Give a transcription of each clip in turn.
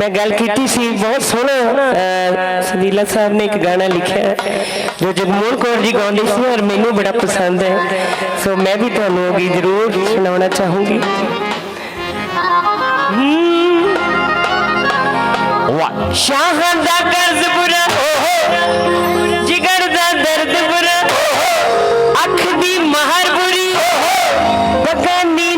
ਮੈਂ ਗੱਲ ਕੀਤੀ ਸੀ ਬਹੁਤ ਸੋਹਣਾ ਸਦੀਲਾ ਸਾਹਿਬ ਨੇ ਇੱਕ ਗਾਣਾ ਲਿਖਿਆ ਜੋ ਜਗਮੋਹਨ ਕੌਰ ਜੀ ਗਾਉਂਦੇ ਸੀ ਔਰ ਮੈਨੂੰ ਬੜਾ ਪਸੰਦ ਹੈ। ਸੋ ਮੈਂ ਵੀ ਤੁਹਾਨੂੰ ਉਹ ਗੀਤ ਜ਼ਰੂਰ ਸੁਣਾਉਣਾ ਚਾਹੂੰਗੀ। ਵਾਹ। ਦਾ ਕਰਜ਼ ਬੁਰਾ ਦੀ ਮਹਰ ਬੁਰੀ ਬਗਾਨੀ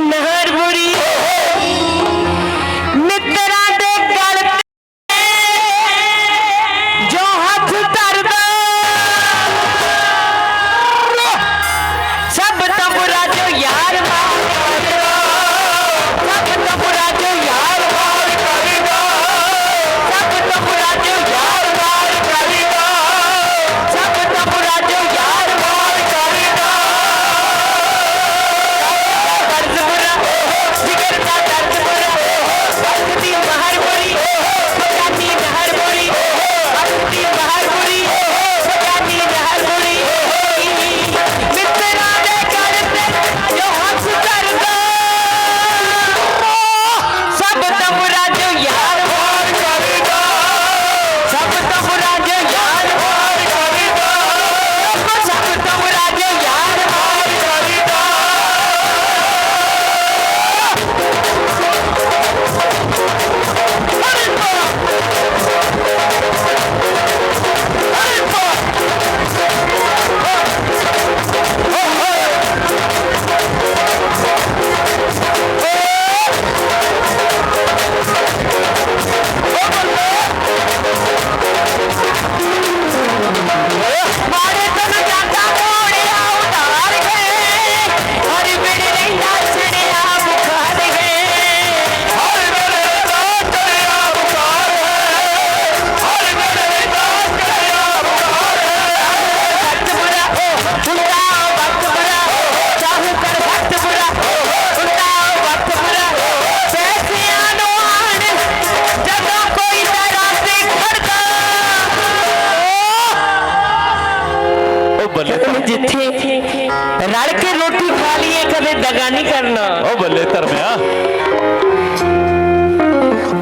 ਇੱਥੇ ਰਲ ਕੇ ਰੋਟੀ ਖਾ ਲਈਏ ਕਦੇ ਦਗਾ ਨਹੀਂ ਕਰਨਾ। ਉਹ ਬੱਲੇ ਧਰਮਿਆ।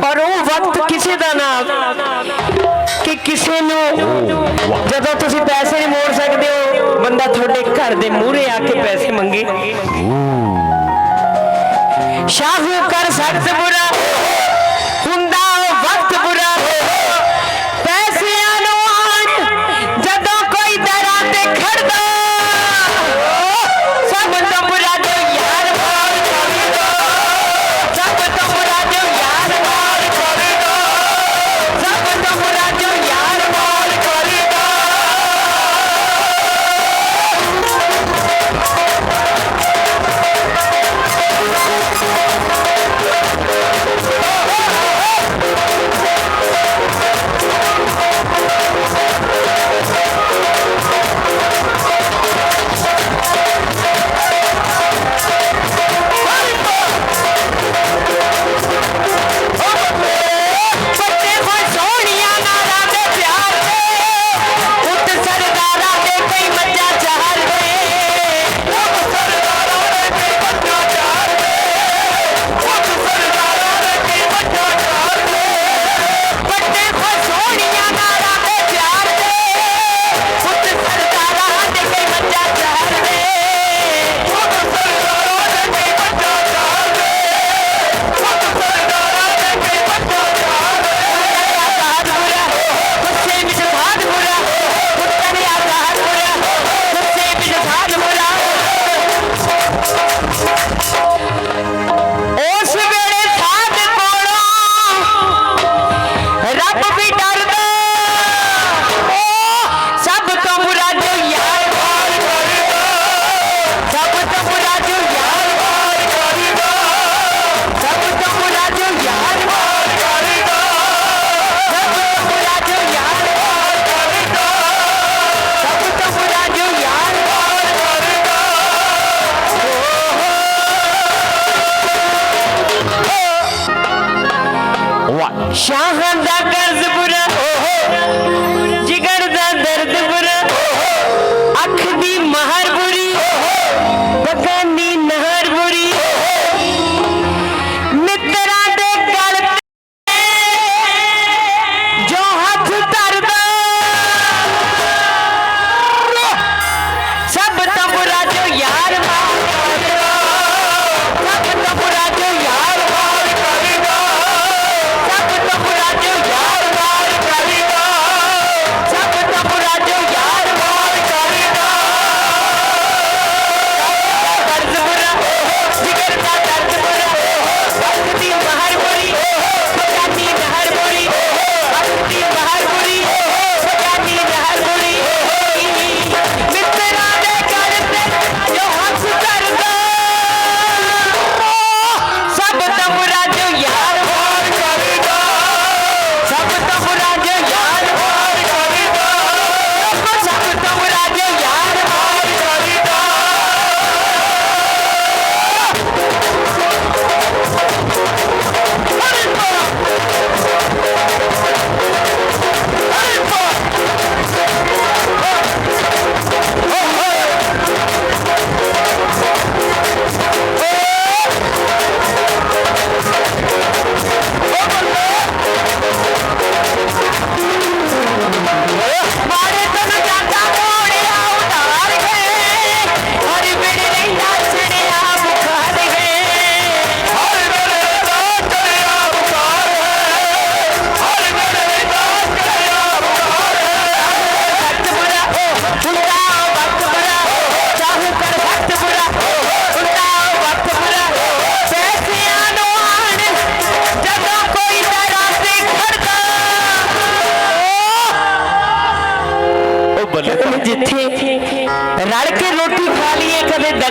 ਔਰ ਉਹ ਵਕਤ ਕਿਸੇ ਦਾ ਨਾ ਕਿ ਕਿਸੇ ਨੂੰ ਜਦੋਂ ਤੁਸੀਂ ਪੈਸੇ ਨਹੀਂ ਮੋੜ ਸਕਦੇ ਹੋ ਬੰਦਾ ਤੁਹਾਡੇ ਘਰ ਦੇ ਮੂਹਰੇ ਆ ਕੇ ਪੈਸੇ ਮੰਗੇ। ਸ਼ਾਹੂ ਕਰ ਸਖਤ ਬੁਰਾ। ਸ਼ਾਹਾਂ ਦਾ ਕਰਜ਼ ਬੁਰਾ ਓਹੋ। ਜਿਗਰ ਦਾ ਦਰਦ ਬੁਰਾ ਅੱਖ ਦੀ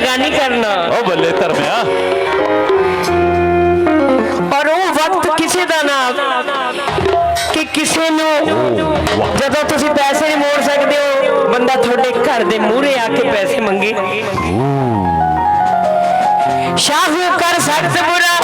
ਚੰਗਾ ਨਹੀਂ ਕਰਨਾ। ਉਹ ਬੱਲੇ ਧਰਮਿਆ। ਔਰ ਉਹ ਵਕਤ ਕਿਸੇ ਦਾ ਨਾ ਕਿ ਕਿਸੇ ਨੂੰ ਜਦੋਂ ਤੁਸੀਂ ਪੈਸੇ ਨਹੀਂ ਮੋੜ ਸਕਦੇ ਹੋ ਬੰਦਾ ਤੁਹਾਡੇ ਘਰ ਦੇ ਮੂਹਰੇ ਆ ਕੇ ਪੈਸੇ ਮੰਗੇ। ਸ਼ਾਹੂ ਕਰ ਸਖਤ ਬੁਰਾ।